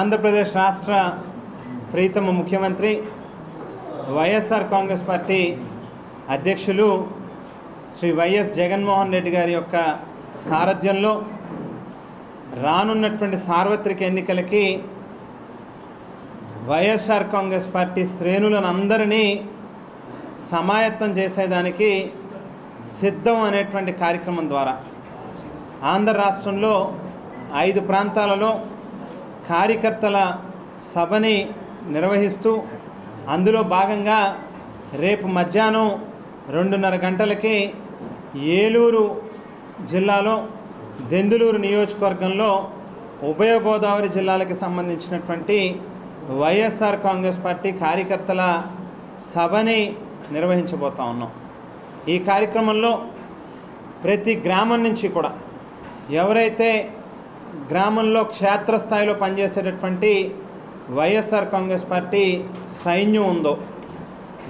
ఆంధ్రప్రదేశ్ రాష్ట్ర ప్రీతమ ముఖ్యమంత్రి వైఎస్ఆర్ కాంగ్రెస్ పార్టీ అధ్యక్షులు శ్రీ వైఎస్ జగన్మోహన్ రెడ్డి గారి యొక్క సారథ్యంలో రానున్నటువంటి సార్వత్రిక ఎన్నికలకి వైఎస్ఆర్ కాంగ్రెస్ పార్టీ శ్రేణులను అందరినీ సమాయత్తం చేసేదానికి సిద్ధం అనేటువంటి కార్యక్రమం ద్వారా ఆంధ్ర రాష్ట్రంలో ఐదు ప్రాంతాలలో కార్యకర్తల సభని నిర్వహిస్తూ అందులో భాగంగా రేపు మధ్యాహ్నం రెండున్నర గంటలకి ఏలూరు జిల్లాలో దెందులూరు నియోజకవర్గంలో ఉభయ గోదావరి జిల్లాలకు సంబంధించినటువంటి వైఎస్ఆర్ కాంగ్రెస్ పార్టీ కార్యకర్తల సభని నిర్వహించబోతా ఉన్నాం. ఈ కార్యక్రమంలో ప్రతి గ్రామం నుంచి కూడా ఎవరైతే గ్రామంలో క్షేత్రస్థాయిలో పనిచేసేటటువంటి వైఎస్ఆర్ కాంగ్రెస్ పార్టీ సైన్యం ఉందో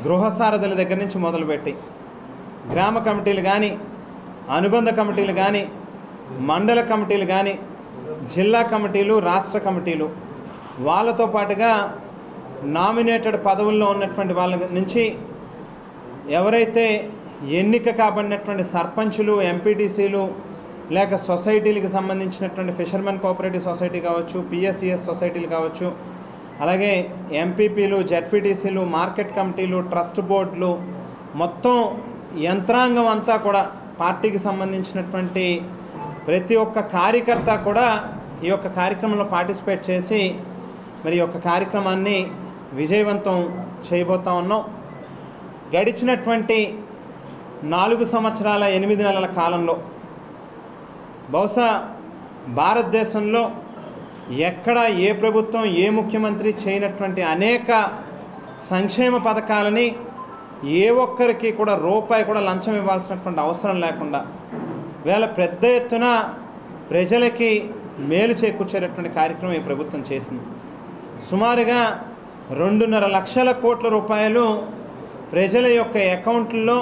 గృహసారథుల దగ్గర నుంచి మొదలుపెట్టి గ్రామ కమిటీలు కానీ అనుబంధ కమిటీలు కానీ మండల కమిటీలు కానీ జిల్లా కమిటీలు రాష్ట్ర కమిటీలు వాళ్ళతో పాటుగా నామినేటెడ్ పదవుల్లో ఉన్నటువంటి వాళ్ళ నుంచి ఎవరైతే ఎన్నిక కాబడినటువంటి సర్పంచులు ఎంపీటీసీలు లేక సొసైటీలకు సంబంధించినటువంటి ఫిషర్మెన్ కోఆపరేటివ్ సొసైటీ కావచ్చు పిఎస్సిఎస్ సొసైటీలు కావచ్చు అలాగే ఎంపీపీలు జెడ్పీటీసీలు మార్కెట్ కమిటీలు ట్రస్ట్ బోర్డులు మొత్తం యంత్రాంగం అంతా కూడా పార్టీకి సంబంధించినటువంటి ప్రతి ఒక్క కార్యకర్త కూడా ఈ యొక్క కార్యక్రమంలో పార్టిసిపేట్ చేసి మరి ఈ యొక్క కార్యక్రమాన్ని విజయవంతం చేయబోతా ఉన్నాం. గడిచినటువంటి నాలుగు సంవత్సరాల ఎనిమిది నెలల కాలంలో బహుశా భారతదేశంలో ఎక్కడ ఏ ప్రభుత్వం ఏ ముఖ్యమంత్రి చేయనటువంటి అనేక సంక్షేమ పథకాలని ఏ ఒక్కరికి కూడా రూపాయి కూడా లంచం ఇవ్వాల్సినటువంటి అవసరం లేకుండా వేళ పెద్ద ఎత్తున ప్రజలకి మేలు చేకూర్చేటటువంటి కార్యక్రమం ఈ ప్రభుత్వం చేసింది. సుమారుగా రెండున్నర లక్షల కోట్ల రూపాయలు ప్రజల యొక్క అకౌంట్లో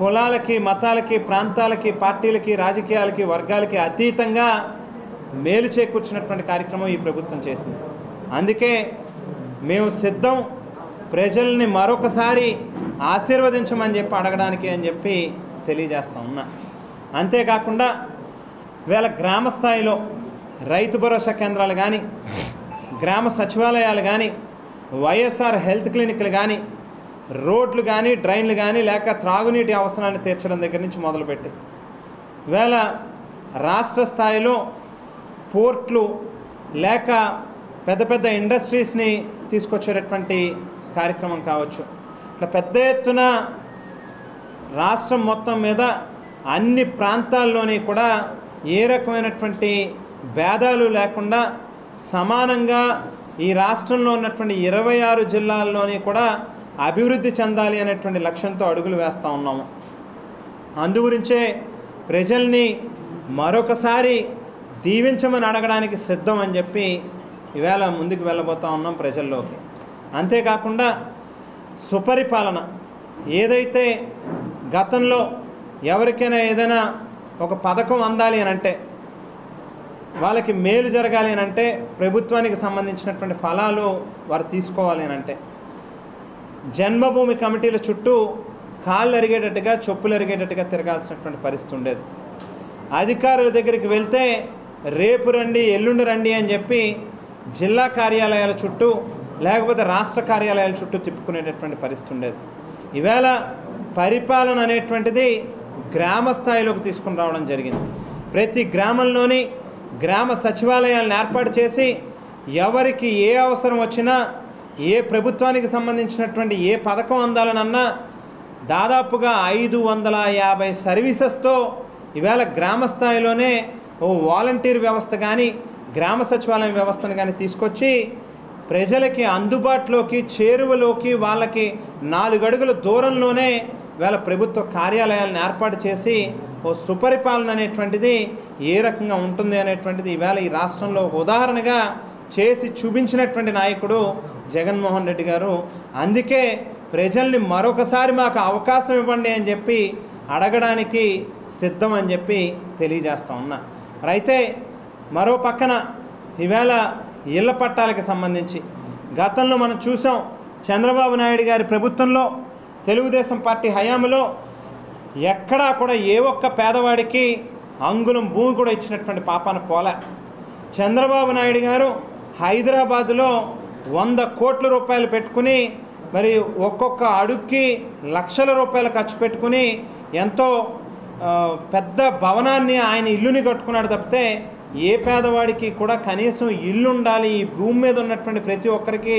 కులాలకి మతాలకి ప్రాంతాలకి పార్టీలకి రాజకీయాలకి వర్గాలకి అతీతంగా మేలు చేకూర్చినటువంటి కార్యక్రమం ఈ ప్రభుత్వం చేసింది. అందుకే మేము సిద్ధం ప్రజల్ని మరొకసారి ఆశీర్వదించమని చెప్పి అడగడానికి అని చెప్పి తెలియజేస్తా ఉన్నా. అంతేకాకుండా వీళ్ళ గ్రామ స్థాయిలో రైతు భరోసా కేంద్రాలు కానీ గ్రామ సచివాలయాలు కానీ వైఎస్ఆర్ హెల్త్ క్లినిక్లు కానీ రోడ్లు కానీ డ్రైన్లు కానీ లేక త్రాగునీటి అవసరాన్ని తీర్చడం దగ్గర నుంచి మొదలుపెట్టి. వేళ రాష్ట్ర స్థాయిలో పోర్ట్లు లేక పెద్ద పెద్ద ఇండస్ట్రీస్ని తీసుకొచ్చేటటువంటి కార్యక్రమం కావచ్చు. ఇట్లా పెద్ద ఎత్తున రాష్ట్రం మొత్తం మీద అన్ని ప్రాంతాల్లోని కూడా ఏ రకమైనటువంటి భేదాలు లేకుండా సమానంగా ఈ రాష్ట్రంలో ఉన్నటువంటి ఇరవై ఆరు జిల్లాల్లోని కూడా అభివృద్ధి చెందాలి అనేటువంటి లక్ష్యంతో అడుగులు వేస్తూ ఉన్నాము. అందుగురించే ప్రజల్ని మరొకసారి దీవించమని అడగడానికి సిద్ధం అని చెప్పి ఈవేళ ముందుకు వెళ్ళబోతూ ఉన్నాం ప్రజల్లోకి. అంతేకాకుండా సుపరిపాలన. ఏదైతే గతంలో ఎవరికైనా ఏదైనా ఒక పథకం అందాలి అని అంటే వాళ్ళకి మేలు జరగాలి అని అంటే ప్రభుత్వానికి సంబంధించినటువంటి ఫలాలు వారు తీసుకోవాలి అని అంటే జన్మభూమి కమిటీల చుట్టూ కాళ్ళు అరిగేటట్టుగా చెప్పులు అరిగేటట్టుగా తిరగాల్సినటువంటి పరిస్థితి ఉండేది. అధికారుల దగ్గరికి వెళ్తే రేపు రండి ఎల్లుండి రండి అని చెప్పి జిల్లా కార్యాలయాల చుట్టూ లేకపోతే రాష్ట్ర కార్యాలయాల చుట్టూ తిప్పుకునేటటువంటి పరిస్థితి ఉండేది. ఈవేళ పరిపాలన అనేటువంటిది గ్రామ స్థాయిలోకి తీసుకుని రావడం జరిగింది. ప్రతి గ్రామంలోని గ్రామ సచివాలయాలను ఏర్పాటు చేసి ఎవరికి ఏ అవసరం వచ్చినా ఏ ప్రభుత్వానికి సంబంధించినటువంటి ఏ పథకం అందాలనన్నా దాదాపుగా ఐదు వందల యాభై సర్వీసెస్తో ఈవేళ గ్రామ స్థాయిలోనే ఓ వాలంటీర్ వ్యవస్థ కానీ గ్రామ సచివాలయం వ్యవస్థను కానీ తీసుకొచ్చి ప్రజలకి అందుబాటులోకి చేరువలోకి వాళ్ళకి నాలుగు అడుగుల దూరంలోనే వేళ ప్రభుత్వ కార్యాలయాలను ఏర్పాటు చేసి ఓ సుపరిపాలన అనేటువంటిది ఏ రకంగా ఉంటుంది అనేటువంటిది ఈవేళ ఈ రాష్ట్రంలో ఉదాహరణగా చేసి చూపించినటువంటి నాయకుడు జగన్మోహన్ రెడ్డి గారు అందుకే ప్రజల్ని మరొకసారి మాకు అవకాశం ఇవ్వండి అని చెప్పి అడగడానికి సిద్ధం అని చెప్పి తెలియజేస్తా ఉన్నా. అయితే మరో పక్కన ఈవేళ ఇళ్ళ పట్టాలకు సంబంధించి గతంలో మనం చూసాం చంద్రబాబు నాయుడు గారి ప్రభుత్వంలో తెలుగుదేశం పార్టీ హయాంలో ఎక్కడా కూడా ఏ ఒక్క పేదవాడికి అంగుళం భూమి కూడా ఇచ్చినటువంటి పాపాన పోలే. చంద్రబాబు నాయుడు గారు హైదరాబాదులో వంద కోట్ల రూపాయలు పెట్టుకుని మరి ఒక్కొక్క అడుక్కి లక్షల రూపాయలు ఖర్చు పెట్టుకుని ఎంతో పెద్ద భవనాన్ని ఆయన ఇల్లుని కట్టుకున్నాడు తప్పితే ఏ పేదవాడికి కూడా కనీసం ఇల్లు ఉండాలి ఈ భూమి మీద ఉన్నటువంటి ప్రతి ఒక్కరికి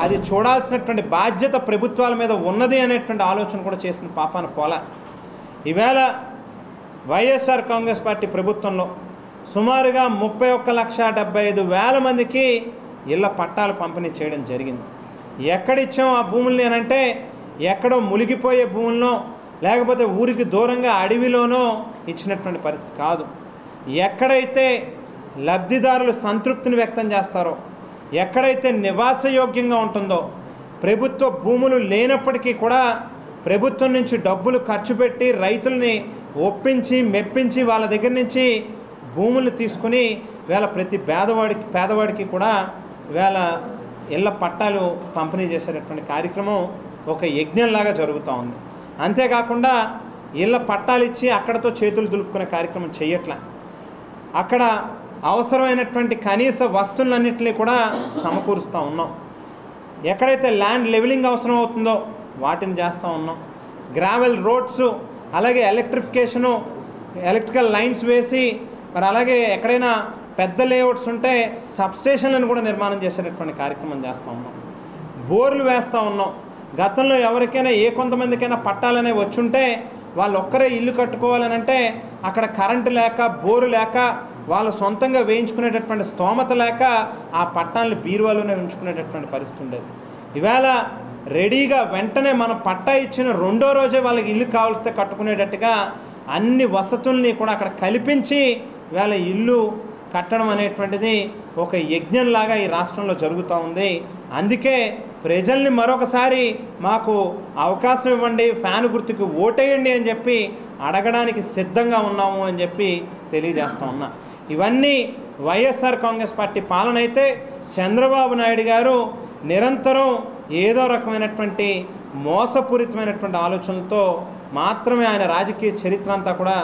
అది చూడాల్సినటువంటి బాధ్యత ప్రభుత్వాల మీద ఉన్నది అనేటువంటి ఆలోచన కూడా చేసిన పాపాన పోల ఈవేళ వైఎస్ఆర్ కాంగ్రెస్ పార్టీ ప్రభుత్వంలో సుమారుగా ముప్పై ఒక్క లక్ష డెబ్బై ఐదు వేల మందికి ఇళ్ళ పట్టాలు పంపిణీ చేయడం జరిగింది. ఎక్కడిచ్చాం ఆ భూముల్ని అని అంటే ఎక్కడో మునిగిపోయే భూములను లేకపోతే ఊరికి దూరంగా అడవిలోనో ఇచ్చినటువంటి పరిస్థితి కాదు. ఎక్కడైతే లబ్ధిదారులు సంతృప్తిని వ్యక్తం చేస్తారో ఎక్కడైతే నివాసయోగ్యంగా ఉంటుందో ప్రభుత్వ భూములు లేనప్పటికీ కూడా ప్రభుత్వం నుంచి డబ్బులు ఖర్చు పెట్టి రైతుల్ని ఒప్పించి మెప్పించి వాళ్ళ దగ్గర నుంచి భూములు తీసుకుని వేళ ప్రతి పేదవాడికి పేదవాడికి కూడా వేళ ఇళ్ళ పట్టాలు పంపిణీ చేసేటటువంటి కార్యక్రమం ఒక యజ్ఞంలాగా జరుగుతూ ఉంది. అంతేకాకుండా ఇళ్ళ పట్టాలు ఇచ్చి అక్కడతో చేతులు దులుపుకునే కార్యక్రమం చేయట్లే అక్కడ అవసరమైనటువంటి కనీస వస్తువులన్నింటినీ కూడా సమకూరుస్తూ ఉన్నాం. ఎక్కడైతే ల్యాండ్ లెవెలింగ్ అవసరం అవుతుందో వాటిని చేస్తూ ఉన్నాం. గ్రావెల్ రోడ్స్ అలాగే ఎలక్ట్రిఫికేషను ఎలక్ట్రికల్ లైన్స్ వేసి మరి అలాగే ఎక్కడైనా పెద్ద లేఅవుట్స్ ఉంటే సబ్స్టేషన్లను కూడా నిర్మాణం చేసేటటువంటి కార్యక్రమం చేస్తూ ఉన్నాం. బోర్లు వేస్తూ ఉన్నాం. గతంలో ఎవరికైనా ఏ కొంతమందికైనా పట్టాలనే వచ్చుంటే వాళ్ళు ఒక్కరే ఇల్లు కట్టుకోవాలని అంటే అక్కడ కరెంటు లేక బోరు లేక వాళ్ళు సొంతంగా వేయించుకునేటటువంటి స్తోమత లేక ఆ పట్టాలను బీరువాలోనే ఉంచుకునేటటువంటి పరిస్థితి ఉండేది. ఈవేళ రెడీగా వెంటనే మనం పట్టా ఇచ్చిన రెండో రోజే వాళ్ళకి ఇల్లు కావలిస్తే కట్టుకునేటట్టుగా అన్ని వసతుల్ని కూడా అక్కడ కల్పించి వేళ ఇల్లు కట్టడం అనేటువంటిది ఒక యజ్ఞంలాగా ఈ రాష్ట్రంలో జరుగుతూ ఉంది. అందుకే ప్రజల్ని మరొకసారి మాకు అవకాశం ఇవ్వండి ఫ్యాన్ గుర్తుకు ఓటేయండి అని చెప్పి అడగడానికి సిద్ధంగా ఉన్నాము అని చెప్పి తెలియజేస్తూ ఉన్నా. ఇవన్నీ వైఎస్ఆర్ కాంగ్రెస్ పార్టీ పాలన అయితే చంద్రబాబు నాయుడు గారు నిరంతరం ఏదో రకమైనటువంటి మోసపూరితమైనటువంటి ఆలోచనలతో మాత్రమే ఆయన రాజకీయ చరిత్ర అంతా కూడా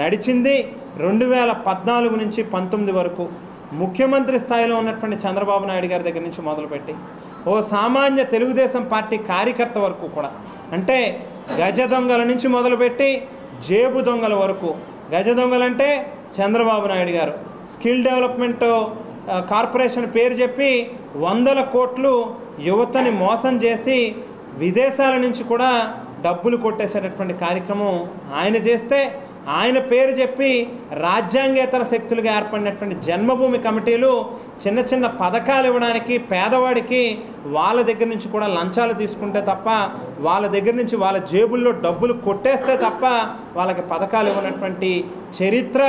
నడిచింది రెండు వేల పద్నాలుగు నుంచి పంతొమ్మిది వరకు ముఖ్యమంత్రి స్థాయిలో ఉన్నటువంటి చంద్రబాబు నాయుడు గారి దగ్గర నుంచి మొదలుపెట్టి ఓ సామాన్య తెలుగుదేశం పార్టీ కార్యకర్త వరకు కూడా. అంటే గజ దొంగల నుంచి మొదలుపెట్టి జేబు దొంగల వరకు. గజ దొంగలంటే చంద్రబాబు నాయుడు గారు. స్కిల్ డెవలప్మెంట్ కార్పొరేషన్ పేరు చెప్పి వందల కోట్లు యువతని మోసం చేసి విదేశాల నుంచి కూడా డబ్బులు కొట్టేసేటటువంటి కార్యక్రమం ఆయన చేస్తే ఆయన పేరు చెప్పి రాజ్యాంగేతర శక్తులుగా ఏర్పడినటువంటి జన్మభూమి కమిటీలు చిన్న చిన్న పథకాలు ఇవ్వడానికి పేదవాడికి వాళ్ళ దగ్గర నుంచి కూడా లంచాలు తీసుకుంటే తప్ప వాళ్ళ దగ్గర నుంచి వాళ్ళ జేబుల్లో డబ్బులు కొట్టేస్తే తప్ప వాళ్ళకి పథకాలు ఇవ్వనటువంటి చరిత్ర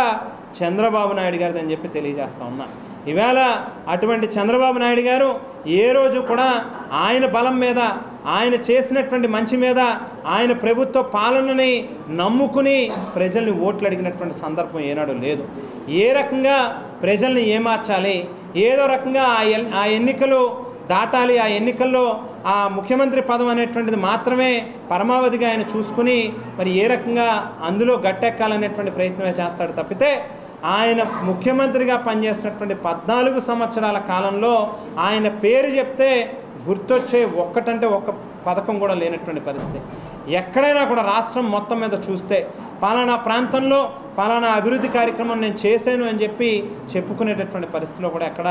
చంద్రబాబు నాయుడు గారిది అని చెప్పి తెలియజేస్తా ఉన్నాను ఈవేళ అటువంటి చంద్రబాబు నాయుడు గారు ఏ రోజు కూడా ఆయన బలం మీద ఆయన చేసినటువంటి మంచి మీద ఆయన ప్రభుత్వ పాలనని నమ్ముకుని ప్రజల్ని ఓట్లు అడిగినటువంటి సందర్భం ఏనాడు లేదు. ఏ రకంగా ప్రజల్ని ఏమార్చాలి ఏదో రకంగా ఆ ఆ ఎన్నికలు దాటాలి ఆ ఎన్నికల్లో ఆ ముఖ్యమంత్రి పదం అనేటువంటిది మాత్రమే పరమావధిగా ఆయన చూసుకుని మరి ఏ రకంగా అందులో గట్టెక్కాలనేటువంటి ప్రయత్నమే చేస్తాడు తప్పితే ఆయన ముఖ్యమంత్రిగా పనిచేసినటువంటి పద్నాలుగు సంవత్సరాల కాలంలో ఆయన పేరు చెప్తే గుర్తొచ్చే ఒక్కటంటే ఒక్క పథకం కూడా లేనటువంటి పరిస్థితి. ఎక్కడైనా కూడా రాష్ట్రం మొత్తం మీద చూస్తే పలానా ప్రాంతంలో పలానా అభివృద్ధి కార్యక్రమం నేను చేశాను అని చెప్పి చెప్పుకునేటటువంటి పరిస్థితిలో కూడా ఎక్కడ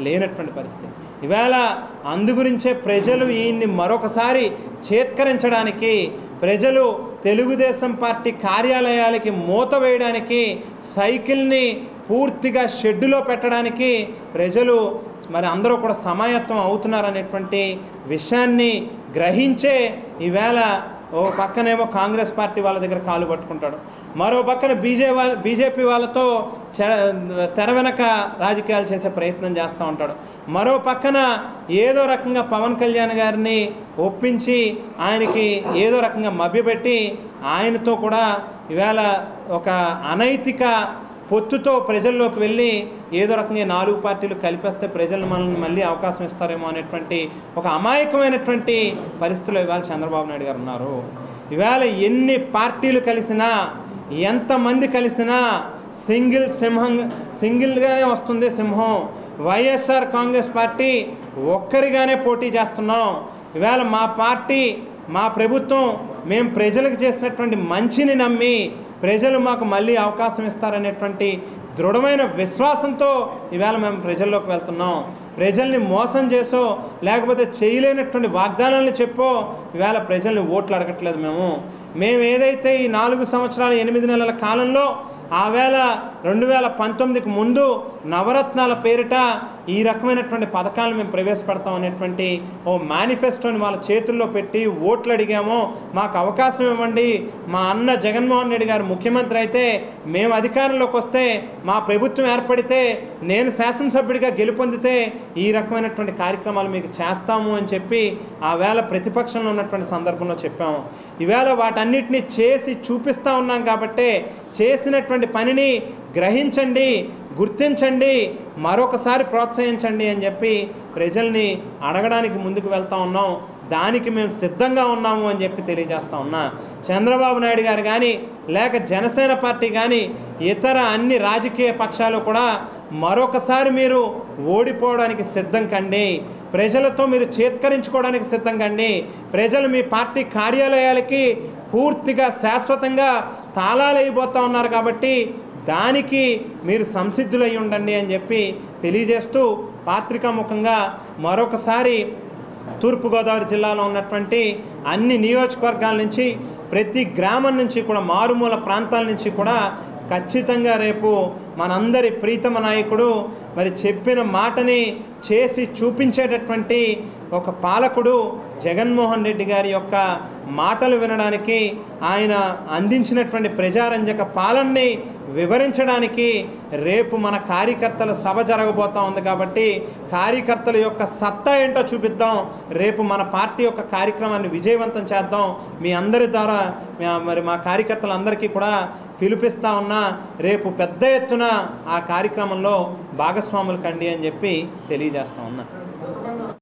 లేనటువంటి పరిస్థితి. ఈవేళ అందుగురించే ప్రజలు ఈయన్ని మరొకసారి చేత్కరించడానికి ప్రజలు తెలుగుదేశం పార్టీ కార్యాలయాలకి మూత వేయడానికి సైకిల్ని పూర్తిగా షెడ్డులో పెట్టడానికి ప్రజలు మరి అందరూ కూడా సమాయత్వం అవుతున్నారనేటువంటి విషయాన్ని గ్రహించే ఈవేళ ఓ పక్కనేమో కాంగ్రెస్ పార్టీ వాళ్ళ దగ్గర కాలు పట్టుకుంటాడు. మరో పక్కన బీజే వాళ్ళ బీజేపీ వాళ్ళతో చె- తెర వెనక రాజకీయాలు చేసే ప్రయత్నం చేస్తూ ఉంటాడు. మరో పక్కన ఏదో రకంగా పవన్ కళ్యాణ్ గారిని ఒప్పించి ఆయనకి ఏదో రకంగా మభ్యపెట్టి ఆయనతో కూడా ఇవాళ ఒక అనైతిక పొత్తుతో ప్రజల్లోకి వెళ్ళి ఏదో రకంగా నాలుగు పార్టీలు కలిపేస్తే ప్రజలు మనల్ని మళ్ళీ అవకాశం ఇస్తారేమో అనేటువంటి ఒక అమాయకమైనటువంటి పరిస్థితుల్లో ఇవాళ చంద్రబాబు నాయుడు గారు ఉన్నారు. ఇవాళ ఎన్ని పార్టీలు కలిసినా ఎంతమంది కలిసినా సింగిల్ సింహం సింగిల్గానే వస్తుంది సింహం. వైఎస్ఆర్ కాంగ్రెస్ పార్టీ ఒక్కరిగానే పోటీ చేస్తున్నాం. ఇవాళ మా పార్టీ మా ప్రభుత్వం మేము ప్రజలకు చేసినటువంటి మంచిని నమ్మి ప్రజలు మాకు మళ్ళీ అవకాశం ఇస్తారనేటువంటి దృఢమైన విశ్వాసంతో ఇవాళ మేము ప్రజల్లోకి వెళ్తున్నాం. ప్రజల్ని మోసం చేసో లేకపోతే చేయలేనటువంటి వాగ్దానాలను చెప్పో ఇవాళ ప్రజల్ని ఓట్లు అడగట్లేదు మేము. మేము ఏదైతే ఈ నాలుగు సంవత్సరాల ఎనిమిది నెలల కాలంలో ఆ వేళ రెండు వేల పంతొమ్మిదికి ముందు నవరత్నాల పేరిట ఈ రకమైనటువంటి పథకాలు మేము ప్రవేశపెడతాం అనేటువంటి ఓ మేనిఫెస్టోని వాళ్ళ చేతుల్లో పెట్టి ఓట్లు అడిగాము మాకు అవకాశం ఇవ్వండి. మా అన్న జగన్మోహన్ రెడ్డి గారు ముఖ్యమంత్రి అయితే మేము అధికారంలోకి వస్తే మా ప్రభుత్వం ఏర్పడితే నేను శాసనసభ్యుడిగా గెలుపొందితే ఈ రకమైనటువంటి కార్యక్రమాలు మీకు చేస్తాము అని చెప్పి ఆ వేళ ప్రతిపక్షంలో ఉన్నటువంటి సందర్భంలో చెప్పాము. ఈవేళ వాటన్నిటిని చేసి చూపిస్తూ ఉన్నాం కాబట్టే చేసినటువంటి పనిని గ్రహించండి. గుర్తించండి మరొకసారి ప్రోత్సహించండి అని చెప్పి ప్రజల్ని అడగడానికి ముందుకు వెళ్తా ఉన్నాం. దానికి మేము సిద్ధంగా ఉన్నాము అని చెప్పి తెలియజేస్తా ఉన్నా. చంద్రబాబు నాయుడు గారు కానీ లేక జనసేన పార్టీ కానీ ఇతర అన్ని రాజకీయ పక్షాలు కూడా మరొకసారి మీరు ఓడిపోవడానికి సిద్ధం కండి. ప్రజలతో మీరు చేత్కరించుకోవడానికి సిద్ధం కండి. ప్రజలు మీ పార్టీ కార్యాలయాలకి పూర్తిగా శాశ్వతంగా తాళాలు అయిపోతూ ఉన్నారు కాబట్టి దానికి మీరు సంసిద్ధులై ఉండండి అని చెప్పి తెలియజేస్తూ పాత్రికాముఖంగా మరొకసారి తూర్పుగోదావరి జిల్లాలో ఉన్నటువంటి అన్ని నియోజకవర్గాల నుంచి ప్రతి గ్రామం నుంచి కూడా మారుమూల ప్రాంతాల నుంచి కూడా ఖచ్చితంగా రేపు మనందరి ప్రీతమ నాయకుడు మరి చెప్పిన మాటని చేసి చూపించేటటువంటి ఒక పాలకుడు జగన్మోహన్ రెడ్డి గారి యొక్క మాటలు వినడానికి ఆయన అందించినటువంటి ప్రజారంజక పాలనని వివరించడానికి రేపు మన కార్యకర్తల సభ జరగబోతా ఉంది కాబట్టి కార్యకర్తల యొక్క సత్తా ఏంటో చూపిద్దాం. రేపు మన పార్టీ యొక్క కార్యక్రమాన్ని విజయవంతం చేద్దాం. మీ అందరి ద్వారా మరి మా కార్యకర్తలందరికీ కూడా పిలిపిస్తా ఉన్నా. రేపు పెద్ద ఎత్తున ఆ కార్యక్రమంలో భాగస్వాములు కండి అని చెప్పి తెలియజేస్తా ఉన్నా.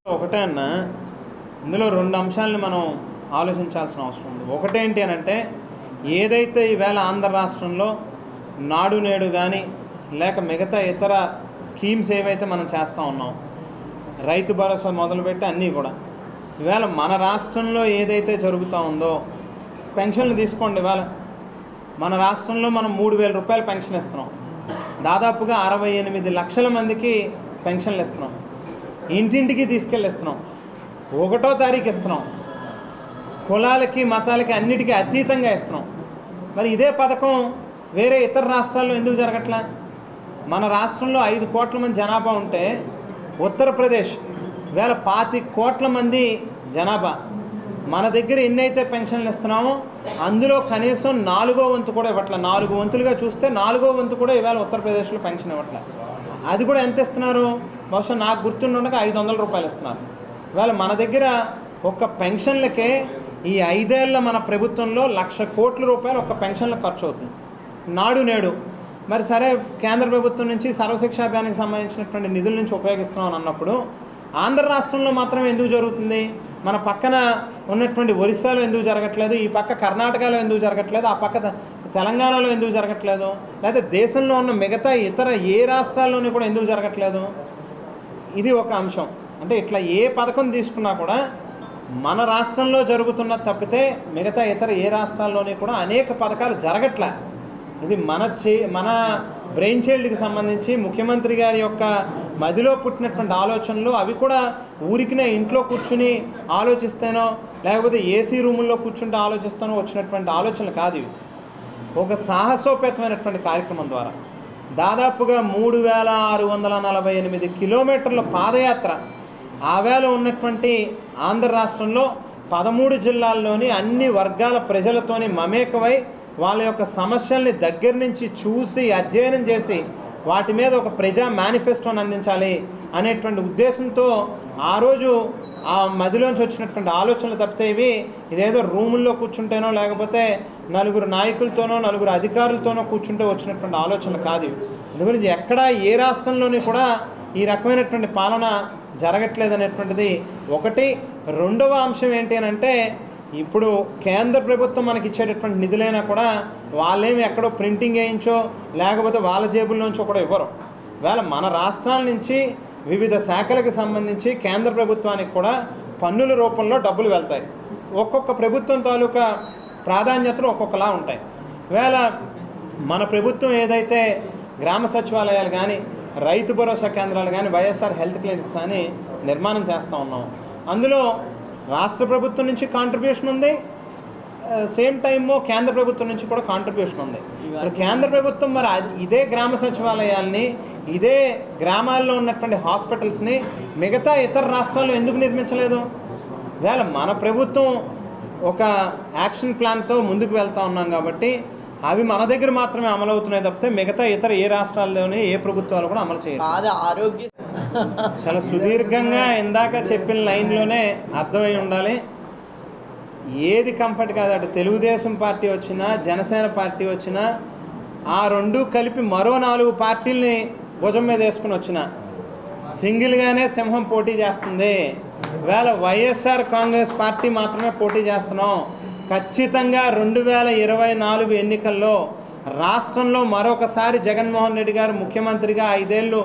ఒకటే అన్న. ఇందులో రెండు అంశాలను మనం ఆలోచించాల్సిన అవసరం ఉంది. ఒకటేంటి అని అంటే ఏదైతే ఈవేళ ఆంధ్ర రాష్ట్రంలో నాడు నేడు కానీ లేక మిగతా ఇతర స్కీమ్స్ ఏవైతే మనం చేస్తూ ఉన్నాం రైతు భరోసా మొదలుపెట్టి అన్నీ కూడా ఇవాళ మన రాష్ట్రంలో ఏదైతే జరుగుతూ ఉందో పెన్షన్లు తీసుకోండి ఇవాళ మన రాష్ట్రంలో మనం మూడు వేల రూపాయలు పెన్షన్ ఇస్తున్నాం. దాదాపుగా అరవై ఎనిమిది లక్షల మందికి పెన్షన్లు ఇస్తున్నాం. ఇంటింటికి తీసుకెళ్ళి ఇస్తున్నాం. ఒకటో తారీఖు ఇస్తున్నాం. కులాలకి మతాలకి అన్నిటికీ అతీతంగా ఇస్తున్నాం మరి ఇదే పథకం వేరే ఇతర రాష్ట్రాల్లో ఎందుకు జరగట్లా? మన రాష్ట్రంలో ఐదు కోట్ల మంది జనాభా ఉంటే ఉత్తరప్రదేశ్ వేల పాతి కోట్ల మంది జనాభా. మన దగ్గర ఎన్నైతే పెన్షన్లు ఇస్తున్నామో అందులో కనీసం నాలుగో వంతు కూడా ఇవ్వట్లే. నాలుగు వంతులుగా చూస్తే నాలుగో వంతు కూడా ఇవాళ ఉత్తరప్రదేశ్లో పెన్షన్ ఇవ్వట్లే. అది కూడా ఎంత ఇస్తున్నారు? బహుశా నాకు గుర్తుండగా ఐదు వందల రూపాయలు ఇస్తున్నారు. ఇవాళ మన దగ్గర ఒక్క పెన్షన్లకే ఈ ఐదేళ్ళ మన ప్రభుత్వంలో లక్ష కోట్ల రూపాయలు ఒక్క పెన్షన్లకు ఖర్చు అవుతుంది నాడు నేడు. మరి సరే కేంద్ర ప్రభుత్వం నుంచి సర్వశిక్ష అభియానికి సంబంధించినటువంటి నిధుల నుంచి ఉపయోగిస్తున్నాం అన్నప్పుడు ఆంధ్ర రాష్ట్రంలో మాత్రం ఎందుకు జరుగుతుంది? మన పక్కన ఉన్నటువంటి ఒరిస్సాలో ఎందుకు జరగట్లేదు? ఈ పక్క కర్ణాటకలో ఎందుకు జరగట్లేదు? ఆ పక్క తెలంగాణలో ఎందుకు జరగట్లేదు? లేకపోతే దేశంలో ఉన్న మిగతా ఇతర ఏ రాష్ట్రాల్లోని కూడా ఎందుకు జరగట్లేదు? ఇది ఒక అంశం. అంటే ఇట్లా ఏ పథకం తీసుకున్నా కూడా మన రాష్ట్రంలో జరుగుతున్న తప్పితే మిగతా ఇతర ఏ రాష్ట్రాల్లోని కూడా అనేక పథకాలు జరగట్లే. ఇది మన చే మన బ్రెయిన్ చైల్డ్కి సంబంధించి ముఖ్యమంత్రి గారి యొక్క మదిలో పుట్టినటువంటి ఆలోచనలు అవి కూడా ఊరికినే ఇంట్లో కూర్చుని ఆలోచిస్తేనో లేకపోతే ఏసీ రూముల్లో కూర్చుంటే ఆలోచిస్తానో వచ్చినటువంటి ఆలోచనలు కాదు ఇవి. ఒక సాహసోపేతమైనటువంటి కార్యక్రమం ద్వారా. దాదాపుగా మూడు వేల ఆరు వందల నలభై ఎనిమిది కిలోమీటర్ల పాదయాత్ర ఆవేలో ఉన్నటువంటి ఆంధ్ర రాష్ట్రంలో పదమూడు జిల్లాల్లోని అన్ని వర్గాల ప్రజలతోని మమేకమై వాళ్ళ యొక్క సమస్యల్ని దగ్గర నుంచి చూసి అధ్యయనం చేసి వాటి మీద ఒక ప్రజా మేనిఫెస్టోని అందించాలి అనేటువంటి ఉద్దేశంతో ఆ రోజు ఆ మదిలోంచి వచ్చినటువంటి ఆలోచనలు తప్పితే ఇవి ఇదేదో రూముల్లో కూర్చుంటేనో లేకపోతే నలుగురు నాయకులతోనో నలుగురు అధికారులతోనో కూర్చుంటే వచ్చినటువంటి ఆలోచనలు కాదు ఇవి. అందుగురించి ఎక్కడా ఏ రాష్ట్రంలోని కూడా ఈ రకమైనటువంటి పాలన జరగట్లేదు అనేటువంటిది ఒకటి. రెండవ అంశం ఏంటి అని అంటే ఇప్పుడు కేంద్ర ప్రభుత్వం మనకి ఇచ్చేటటువంటి నిధులైనా కూడా వాళ్ళేమి ఎక్కడో ప్రింటింగ్ వేయించో లేకపోతే వాళ్ళ జేబుల్లోంచో కూడా ఇవ్వరు. వేళ మన రాష్ట్రాల నుంచి వివిధ శాఖలకు సంబంధించి కేంద్ర ప్రభుత్వానికి కూడా పన్నుల రూపంలో డబ్బులు వెళ్తాయి. ఒక్కొక్క ప్రభుత్వం తాలూకా ప్రాధాన్యతలు ఒక్కొక్కలా ఉంటాయి. వేళ మన ప్రభుత్వం ఏదైతే గ్రామ సచివాలయాలు కానీ రైతు భరోసా కేంద్రాలు కానీ వైఎస్ఆర్ హెల్త్ క్లినిక్స్ అని నిర్మాణం చేస్తూ ఉన్నాం. అందులో రాష్ట్ర ప్రభుత్వం నుంచి కాంట్రిబ్యూషన్ ఉంది. సేమ్ టైమ్ కేంద్ర ప్రభుత్వం నుంచి కూడా కాంట్రిబ్యూషన్ ఉంది. మరి కేంద్ర ప్రభుత్వం మరి ఇదే గ్రామ సచివాలయాల్ని ఇదే గ్రామాల్లో ఉన్నటువంటి హాస్పిటల్స్ని మిగతా ఇతర రాష్ట్రాల్లో ఎందుకు నిర్మించలేదు? వేళ మన ప్రభుత్వం ఒక యాక్షన్ ప్లాన్తో ముందుకు వెళ్తా ఉన్నాం కాబట్టి అవి మన దగ్గర మాత్రమే అమలు అవుతున్నాయి తప్పితే మిగతా ఇతర ఏ రాష్ట్రాల్లోని ఏ ప్రభుత్వాలు కూడా అమలు చేయరు. కాదు ఆరోగ్య చాలా సుదీర్ఘంగా ఇందాక చెప్పిన లైన్లోనే అర్థమై ఉండాలి. ఏది కంఫర్ట్ కాదు అటు తెలుగుదేశం పార్టీ వచ్చినా జనసేన పార్టీ వచ్చినా ఆ రెండు కలిపి మరో నాలుగు పార్టీల్ని భుజం మీద వేసుకుని వచ్చిన సింగిల్గానే సింహం పోటీ చేస్తుంది. వేళ వైఎస్ఆర్ కాంగ్రెస్ పార్టీ మాత్రమే పోటీ చేస్తున్నాం. ఖచ్చితంగా రెండు వేల ఇరవై నాలుగు ఎన్నికల్లో రాష్ట్రంలో మరొకసారి జగన్మోహన్ రెడ్డి గారు ముఖ్యమంత్రిగా ఐదేళ్ళు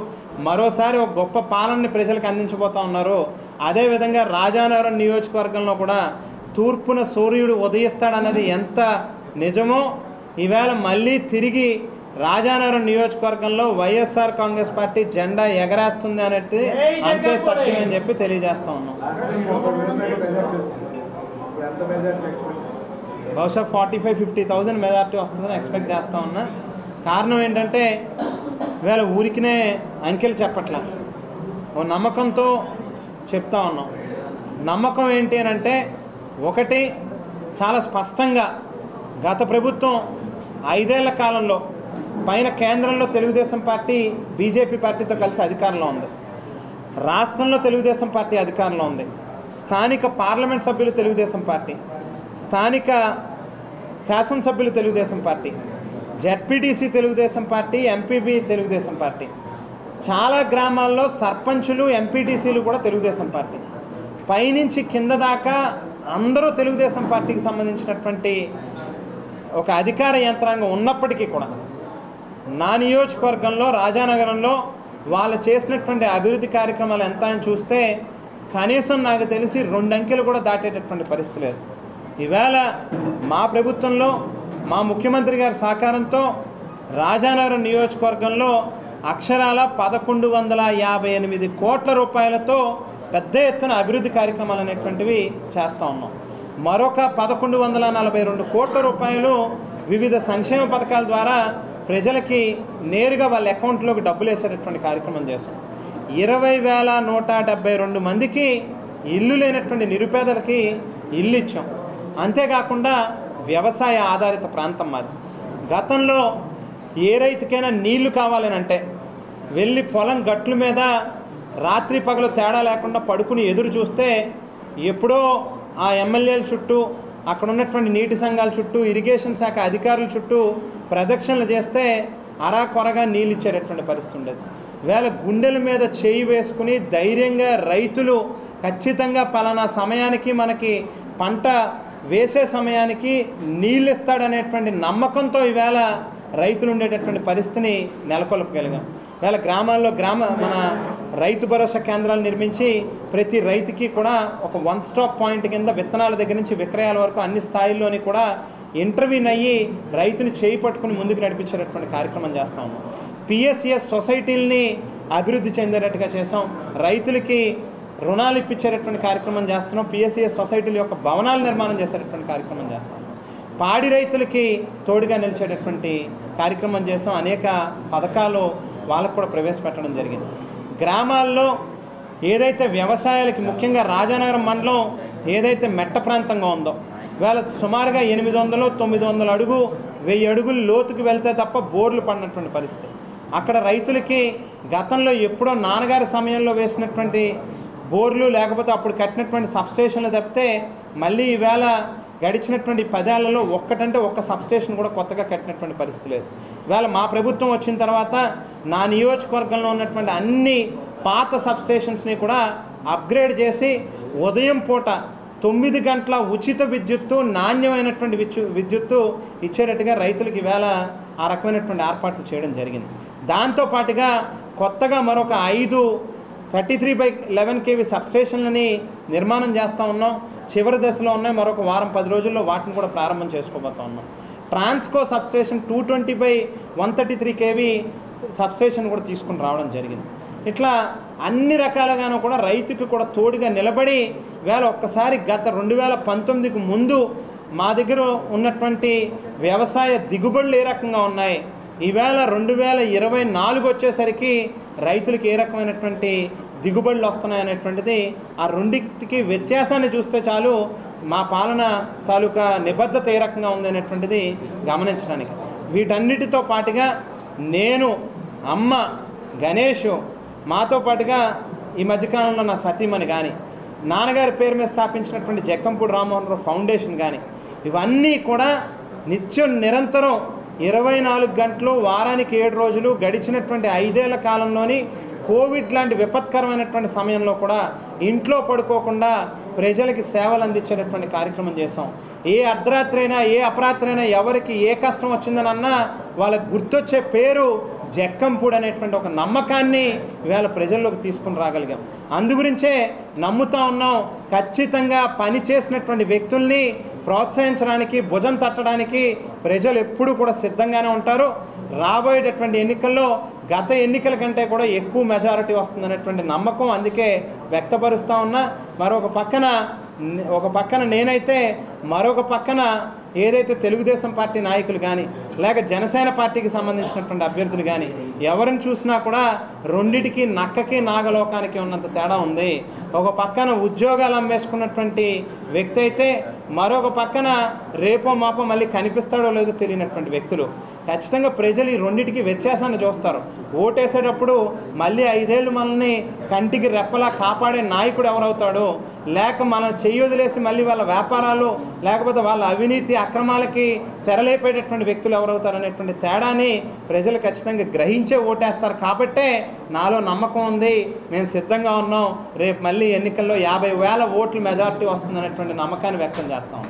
మరోసారి ఒక గొప్ప పాలనని ప్రజలకు అందించబోతా ఉన్నారు. అదేవిధంగా రాజానగరం నియోజకవర్గంలో కూడా తూర్పున సూర్యుడు ఉదయిస్తాడన్నది ఎంత నిజమో ఈవేళ మళ్ళీ తిరిగి రాజానగరం నియోజకవర్గంలో వైఎస్ఆర్ కాంగ్రెస్ పార్టీ జెండా ఎగరేస్తుంది అనేది అంతే సత్యం అని చెప్పి తెలియజేస్తా ఉన్నాం. బహుశా forty five fifty thousand majority వస్తుందని ఎక్స్పెక్ట్ చేస్తూ ఉన్నా. కారణం ఏంటంటే వేళ ఊరికినే అంకెలు చెప్పట్ల ఓ నమ్మకంతో చెప్తా ఉన్నాం. నమ్మకం ఏంటి అని అంటే ఒకటి చాలా స్పష్టంగా గత ప్రభుత్వం ఐదేళ్ళ కాలంలో పైన కేంద్రంలో తెలుగుదేశం పార్టీ బీజేపీ పార్టీతో కలిసి అధికారంలో ఉంది. రాష్ట్రంలో తెలుగుదేశం పార్టీ అధికారంలో ఉంది. స్థానిక పార్లమెంట్ సభ్యులు తెలుగుదేశం పార్టీ. స్థానిక శాసనసభ్యులు Telugu Desam party ZPTC Telugu Desam party MPP Telugu Desam party. చాలా గ్రామాల్లో సర్పంచులు ఎంపీటీసీలు కూడా తెలుగుదేశం పార్టీ. పైనుంచి కింద దాకా అందరూ తెలుగుదేశం పార్టీకి సంబంధించినటువంటి ఒక అధికార యంత్రాంగం ఉన్నప్పటికీ కూడా నా నియోజకవర్గంలో రాజానగరంలో వాళ్ళు చేసినటువంటి అభివృద్ధి కార్యక్రమాలు ఎంత అని చూస్తే కనీసం నాకు తెలిసి రెండు అంకెలు కూడా దాటేటటువంటి పరిస్థితి లేదు. ఇవాళ మా ప్రభుత్వంలో మా ముఖ్యమంత్రి గారి సహకారంతో రాజానగరం నియోజకవర్గంలో అక్షరాల పదకొండు వందల యాభై ఎనిమిది కోట్ల రూపాయలతో పెద్ద ఎత్తున అభివృద్ధి కార్యక్రమాలు అనేటువంటివి చేస్తూ ఉన్నాం. మరొక పదకొండు వందల నలభై రెండు కోట్ల రూపాయలు వివిధ సంక్షేమ పథకాల ద్వారా ప్రజలకి నేరుగా వాళ్ళ అకౌంట్లోకి డబ్బులు వేసేటటువంటి కార్యక్రమం చేశాం. ఇరవై వేల నూట డెబ్బై రెండు మందికి ఇల్లు లేనటువంటి నిరుపేదలకి ఇల్లు ఇచ్చాం. అంతేకాకుండా వ్యవసాయ ఆధారిత ప్రాంతం మాది. గతంలో ఏ రైతుకైనా నీళ్ళు కావాలని అంటే వెళ్ళి పొలం గట్ల మీద రాత్రి పగలు తేడా లేకుండా పడుకుని ఎదురు చూస్తే ఎప్పుడో ఆ ఎమ్మెల్యేల చుట్టూ అక్కడ ఉన్నటువంటి నీటి సంఘాల చుట్టూ ఇరిగేషన్ శాఖ అధికారుల చుట్టూ ప్రదక్షిణలు చేస్తే అరా కొరగా నీళ్ళు ఇచ్చేటటువంటి పరిస్థితి ఉండేది. వేళ గుండెల మీద చేయి వేసుకుని ధైర్యంగా రైతులు ఖచ్చితంగా పలానా సమయానికి మనకి పంట వేసే సమయానికి నీళ్ళు ఇస్తాడనేటువంటి నమ్మకంతో ఈవేళ రైతులు ఉండేటటువంటి పరిస్థితిని నెలకొల్పగలిగాం. వేళ గ్రామాల్లో గ్రామ మన రైతు భరోసా కేంద్రాలు నిర్మించి ప్రతి రైతుకి కూడా ఒక వన్ స్టాప్ పాయింట్ కింద విత్తనాల దగ్గర నుంచి విక్రయాల వరకు అన్ని స్థాయిల్లోని కూడా ఇంటర్వ్యూన్ అయ్యి రైతుని చేయి పట్టుకుని ముందుకు నడిపించేటటువంటి కార్యక్రమం చేస్తాము పిఎస్సిఎస్ సొసైటీల్ని అభివృద్ధి చెందేటట్టుగా చేసాం రైతులకి రుణాలు ఇప్పించేటటువంటి కార్యక్రమం చేస్తున్నాం. పిఎస్సిఎస్ సొసైటీల యొక్క భవనాలు నిర్మాణం చేసేటటువంటి కార్యక్రమం చేస్తాం పాడి రైతులకి తోడుగా నిలిచేటటువంటి కార్యక్రమం చేసాం. అనేక పథకాలు వాళ్ళకు కూడా ప్రవేశపెట్టడం జరిగింది. గ్రామాల్లో ఏదైతే వ్యవసాయాలకి ముఖ్యంగా రాజానగరం మండలం ఏదైతే మెట్ట ప్రాంతంగా ఉందో వేళ సుమారుగా ఎనిమిది వందలు తొమ్మిది వందల అడుగు వెయ్యి అడుగులు లోతుకు వెళ్తే తప్ప బోర్లు పడినటువంటి పరిస్థితి. అక్కడ రైతులకి గతంలో ఎప్పుడో నాన్నగారి సమయంలో వేసినటువంటి బోర్లు లేకపోతే అప్పుడు కట్టినటువంటి సబ్స్టేషన్లు తప్పితే మళ్ళీ ఈవేళ గడిచినటువంటి పదేళ్ళలో ఒక్కటంటే ఒక్క సబ్స్టేషన్ కూడా కొత్తగా కట్టినటువంటి పరిస్థితి లేదు. ఇవాళ మా ప్రభుత్వం వచ్చిన తర్వాత నా నియోజకవర్గంలో ఉన్నటువంటి అన్ని పాత సబ్స్టేషన్స్ని కూడా అప్గ్రేడ్ చేసి ఉదయం పూట తొమ్మిది గంటల ఉచిత విద్యుత్తు నాణ్యమైనటువంటి విద్యు విద్యుత్తు ఇచ్చేటట్టుగా రైతులకు ఈవేళ ఆ రకమైనటువంటి ఏర్పాట్లు చేయడం జరిగింది. దాంతో పాటుగా కొత్తగా మరొక ఐదు thirty three by eleven KV సబ్స్టేషన్లని నిర్మాణం చేస్తూ ఉన్నాం. చివరి దశలో ఉన్నాయి. మరొక వారం పది రోజుల్లో వాటిని కూడా ప్రారంభం చేసుకోబోతా ఉన్నాం. Transco substation two twenty by one thirty three KV substation కూడా తీసుకుని రావడం జరిగింది. ఇట్లా అన్ని రకాలుగాను కూడా రైతుకు కూడా తోడుగా నిలబడి వేళ ఒక్కసారి గత రెండు వేల పంతొమ్మిదికి ముందు మా దగ్గర ఉన్నటువంటి వ్యవసాయ దిగుబడులు ఏ రకంగా ఉన్నాయి? ఈవేళ రెండు వేల ఇరవై నాలుగు వచ్చేసరికి రైతులకు ఏ రకమైనటువంటి దిగుబడులు వస్తున్నాయి అనేటువంటిది ఆ రెండింటికి వ్యత్యాసాన్ని చూస్తే చాలు మా పాలన తాలూకా నిబద్ధత ఏ రకంగా ఉంది అనేటువంటిది గమనించడానికి. వీటన్నిటితో పాటుగా నేను అమ్మ గణేష్ మాతో పాటుగా ఈ మధ్యకాలంలో నా సతీమణి కానీ నాన్నగారి పేరు మీద స్థాపించినటువంటి జక్కంపూడి రామ్మోహన్ రావు ఫౌండేషన్ కానీ ఇవన్నీ కూడా నిత్యం నిరంతరం ఇరవై నాలుగు గంటలు వారానికి ఏడు రోజులు గడిచినటువంటి ఐదేళ్ళ కాలంలోని కోవిడ్ లాంటి విపత్కరమైనటువంటి సమయంలో కూడా ఇంట్లో పడుకోకుండా ప్రజలకి సేవలు అందించేటటువంటి కార్యక్రమం చేసాం ఏ అర్ధరాత్రి అయినా ఏ అపరాత్రి అయినా ఎవరికి ఏ కష్టం వచ్చిందనన్నా వాళ్ళకి గుర్తొచ్చే పేరు జక్కంపూడి అనేటువంటి ఒక నమ్మకాన్ని ఇవాళ ప్రజల్లోకి తీసుకుని రాగలిగాం. అందుగురించే నమ్ముతా ఉన్నాం. ఖచ్చితంగా పని చేసినటువంటి వ్యక్తుల్ని ప్రోత్సహించడానికి భుజం తట్టడానికి ప్రజలు ఎప్పుడూ కూడా సిద్ధంగానే ఉంటారు. రాబోయేటటువంటి ఎన్నికల్లో గత ఎన్నికల కంటే కూడా ఎక్కువ మెజారిటీ వస్తుందనేటువంటి నమ్మకం అందుకే వ్యక్తపరుస్తూ ఉన్నా. మరొక పక్కన ఒక పక్కన నేనైతే మరొక పక్కన ఏదైతే తెలుగుదేశం పార్టీ నాయకులు కానీ లేక జనసేన పార్టీకి సంబంధించినటువంటి అభ్యర్థులు కానీ ఎవరిని చూసినా కూడా రెండిటికి నక్కకి నాగలోకానికి ఉన్నంత తేడా ఉంది. ఒక పక్కన ఉద్యోగాలు అమ్మేసుకున్నటువంటి వ్యక్తి అయితే మరొక పక్కన రేపో మాపో మళ్ళీ కనిపిస్తాడో లేదో తెలియనటువంటి వ్యక్తులు. ఖచ్చితంగా ప్రజలు ఈ రెండింటికి వ్యత్యాసాన్ని చూస్తారు. ఓటేసేటప్పుడు మళ్ళీ ఐదేళ్ళు మనల్ని కంటికి రెప్పలా కాపాడే నాయకుడు ఎవరవుతాడు? లేక మనం చెయ్యొదిలేసి మళ్ళీ వాళ్ళ వ్యాపారాలు లేకపోతే వాళ్ళ అవినీతి అక్రమాలకి తెరలేపేటటువంటి వ్యక్తులు ఎవరవుతారు అనేటువంటి తేడాని ప్రజలు ఖచ్చితంగా గ్రహించే ఓటేస్తారు. కాబట్టే నాలో నమ్మకం ఉంది. మేము సిద్ధంగా ఉన్నాం. రేపు మళ్ళీ ఎన్నికల్లో యాభై వేల ఓట్ల మెజారిటీ వస్తుందనేటువంటి నమ్మకాన్ని వ్యక్తం చేస్తాం